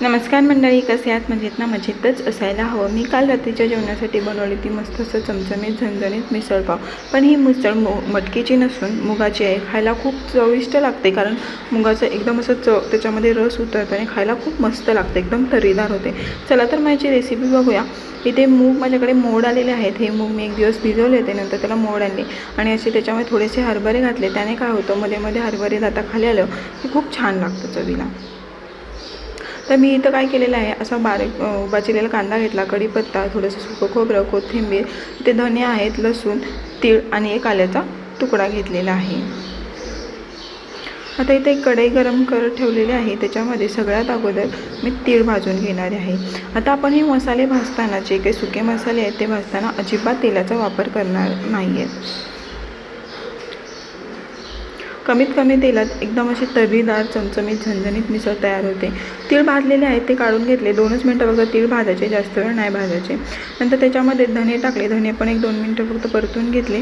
नमस्कार मंडळी कसे आहात? मजेत ना? मजेतच असायला हवं. मी काल रात्रीच्या जेवणासाठी बनवली ती मस्त असं चमचमीत झणझणीत मिसळपाव पण ही मिसळ मु मटकीची नसून मुगाची आहे. खायला खूप चविष्ट लागते कारण मुगाचं एकदम असं चव त्याच्यामध्ये रस उतरतो आणि खायला खूप मस्त लागते. एकदम तरीदार होते. चला तर माझी रेसिपी बघूया. इथे मूग माझ्याकडे मोड आलेले आहेत. हे मूग मी एक दिवस भिजवले होते. नंतर त्याला मोड आणले. आणि असे त्याच्यामध्ये थोडेसे हरभरे घातले. त्याने काय होतं? मध्ये मध्ये हरभरे जाता खाली आलं. की खूप छान लागतं चवीला. तर मी इथं काय केलेलं आहे असा बारीक अ, कांदा घेतला कढीपत्ता थोडंसं सुकं खोबरं कोथिंबीर ते धने आहेत लसूण तीळ आणि एक आल्याचा तुकडा घेतलेला आहे. आता इथे एक कढई गरम करत ठेवलेली आहे त्याच्यामध्ये सगळ्यात अगोदर मी तीळ भाजून घेणारे आहे. आता आपण हे मसाले भाजताना जे काही सुके मसाले आहेत ते भाजताना अजिबात तेलाचा वापर करणार नाही आहेत कमीत कमी तेलात एकदम अशी तर्रीदार चमचमीत झणझणीत मिसळ तयार होते. तीळ भाजलेले आहेत ते काढून घेतले. दोनच मिनटं फक्त तीळ भाजायचे जास्त वेळ नाही भाजायचे. नंतर त्याच्यामध्ये धने टाकले. धने पण एक दोन मिनटं फक्त परतून घेतले.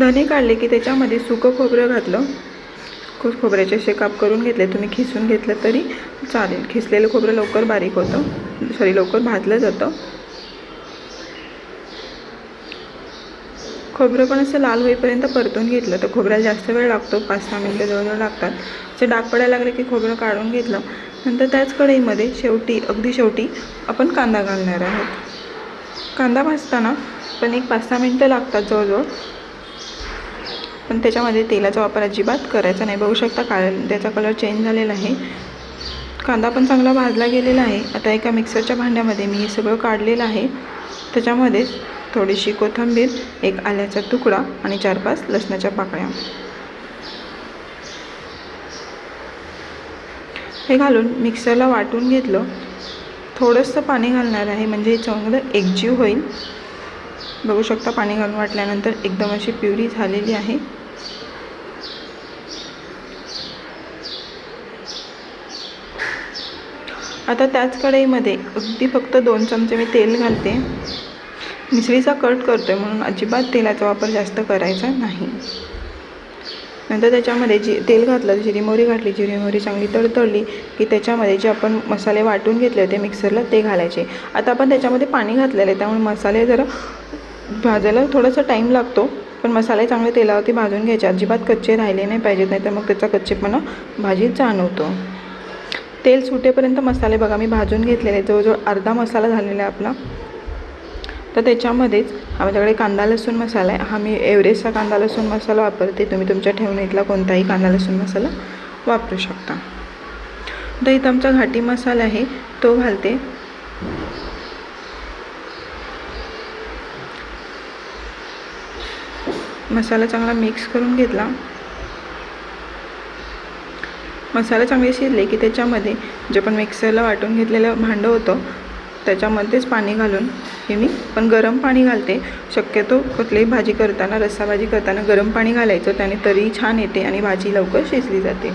धने काढले की त्याच्यामध्ये सुकं खोबरं घातलं. खो खोबऱ्याचे असे काप करून घेतले. तुम्ही खिसून घेतलं तरी चालेल. खिसलेलं खोबरं लवकर बारीक होतं. सॉरी लवकर भाजलं जातं. खोबरं पण असं लाल होईपर्यंत परतून घेतलं. तर खोबऱ्याला जास्त वेळ लागतो पाच सहा मिनटं जवळजवळ लागतात. असे डाग पडायला लागले की खोबरं काढून घेतलं. नंतर त्याच कढईमध्ये शेवटी अगदी शेवटी आपण कांदा घालणार आहोत. कांदा भाजताना पण एक पाच सहा मिनटं लागतात जवळजवळ. पण त्याच्यामध्ये तेलाचा वापर अजिबात करायचा नाही. बघू शकता कांद्याचा कलर चेंज झालेला आहे. कांदा पण चांगला भाजला गेलेला आहे. आता एका मिक्सरच्या भांड्यामध्ये मी हे सगळं काढलेलं आहे. त्याच्यामध्ये थोडीशी कोथिंबीर एक आल्याचा तुकडा आणि चार पाच लसणाच्या पाकळ्या. हे घालून मिक्सरला वाटून घेतलं. थोडंसं पाणी घालणार आहे म्हणजे चांगलं एकजीव होईल. बघू शकता पाणी घालून वाटल्यानंतर एकदम अशी प्युरी झालेली आहे. आता त्याच कढईमध्ये अगदी फक्त दोन चमचे मी तेल घालते. मिसळीचा कट करतो आहे म्हणून अजिबात तेलाचा वापर जास्त करायचा नाही. नंतर त्याच्यामध्ये जी तेल घातलं जिरी मोहरी घातली जिरी मोहरी चांगली तडतडली की त्याच्यामध्ये जे आपण मसाले वाटून घेतले होते मिक्सरला ते घालायचे. आता आपण त्याच्यामध्ये पाणी घातलेलं आहे त्यामुळे मसाले जरा भाजायला थोडासा टाईम लागतो पण मसाले चांगले तेलावरती भाजून घ्यायचे. अजिबात कच्चे राहिले नाही पाहिजेत नाही तर मग त्याचा कच्चेपणा भाजीत जाणवतो. तेल सुटेपर्यंत मसाले बघा मी भाजून घेतलेले जवळजवळ अर्धा मसाला झालेला आहे आपला. तर त्याच्यामध्येच आमच्याकडे कांदा लसूण मसाला आहे. हा मी एव्हरेस्टचा कांदा लसूण मसाला वापरते. तुम्ही तुमच्या ठेवणीतला कोणताही कांदा लसूण मसाला वापरू शकता. तर इथं आमचा घाटी मसाला आहे. तो घालते. मसाला चांगला मिक्स करून घेतला. मसाला चांगले शिजले की त्याच्यामध्ये जे पण मिक्सरला वाटून घेतलेलं भांडं होतं त्याच्यामध्येच पाणी घालून हे मी पण गरम पाणी घालते. शक्यतो कुठलीही भाजी करताना रस्सा भाजी करताना गरम पाणी घालायचं त्याने तरी छान येते आणि भाजी लवकर शिजली जाते.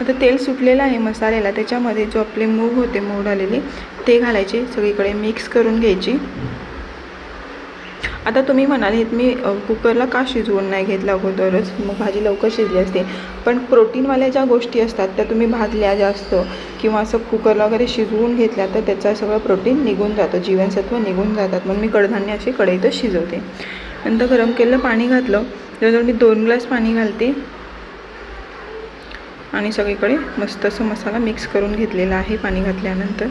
आता तेल सुटलेलं आहे मसाल्याला त्याच्यामध्ये जो आपले मूग होते मूग आलेले ते घालायचे. सगळीकडे मिक्स करून घ्यायची. आता तुम्ही म्हणाल हे मी कुकरला का शिजवून नाही घेतला अगोदरच? मग भाजी लवकर शिजली असते. पण प्रोटीनवाल्या ज्या गोष्टी असतात त्या तुम्ही भाजल्या जास्त किंवा असं कुकरला वगैरे शिजवून घेतल्या तर त्याचं सगळं प्रोटीन निघून जातं जीवनसत्व निघून जातात. म्हणून मी कडधान्य अशी कढईतच शिजवते. नंतर गरम केलेलं पाणी घातलं. त्याच्यावर मी दोन ग्लास पाणी घालते. आणि सगळीकडे मस्त असं मसाला मिक्स करून घेतलेला आहे पाणी घातल्यानंतर.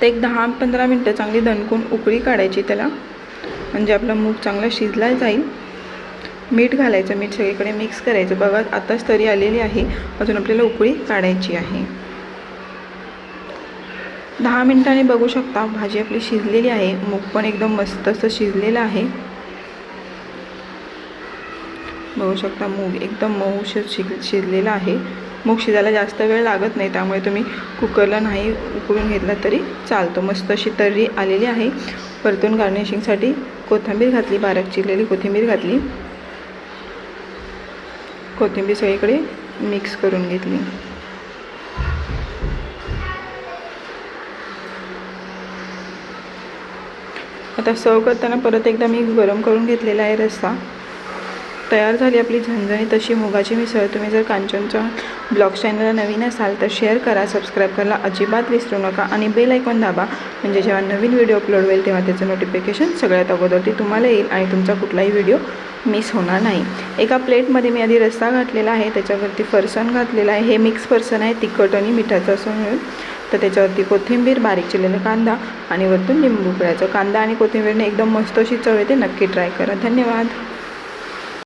तर एक दहा पंधरा मिनटं चांगली दणकून उकळी काढायची त्याला. म्हणजे आपला मूग चांगला शिजला जाईल. मीठ घालायचं मीठ सगळीकडे मिक्स करायचं. बघा आताच तरी आलेली आहे. अजून आपल्याला उकळी काढायची आहे. दहा मिनिटांनी बघू शकता भाजी आपली शिजलेली आहे. मूग पण एकदम मस्त असं शिजलेलं आहे. बघू शकता मूग एकदम मऊ शि शिज शिजलेला आहे. मग शिजायला जास्त वेळ लागत नाही त्यामुळे तुम्ही कुकरला नाही उकळून घेतला तरी चालतो. मस्त अशी तर्री आलेली आहे. परतून गार्निशिंगसाठी कोथिंबीर घातली बारक चिरलेली कोथिंबीर घातली. कोथिंबीर सगळीकडे मिक्स करून घेतली. आता सर्व करताना परत एकदा मी गरम करून घेतलेला आहे रस्सा. तयार झाली आपली झणझणीत तशी मुगाची मिसळ. तुम्ही जर कांचनच्या ब्लॉग चॅनलला नवीन असाल तर शेअर करा सबस्क्राईब करायला अजिबात विसरू नका आणि बेल ऐकून दाबा. म्हणजे जेव्हा नवीन व्हिडिओ अपलोड होईल तेव्हा त्याचं नोटिफिकेशन सगळ्यात अगोदर ते तुम्हाला येईल आणि तुमचा कुठलाही व्हिडिओ मिस होणार नाही. एका प्लेटमध्ये मी आधी रस्सा घातलेला आहे त्याच्यावरती फरसाण घातलेला आहे. हे मिक्स फरसाण आहे तिखट आणि मिठाचं असं मिळून. तर त्याच्यावरती कोथिंबीर बारीक चिरलेला कांदा आणि वरतून लिंबू पिळायचं. कांदा आणि कोथिंबीरने एकदम मस्त अशी चव येते नक्की ट्राय करा. धन्यवाद.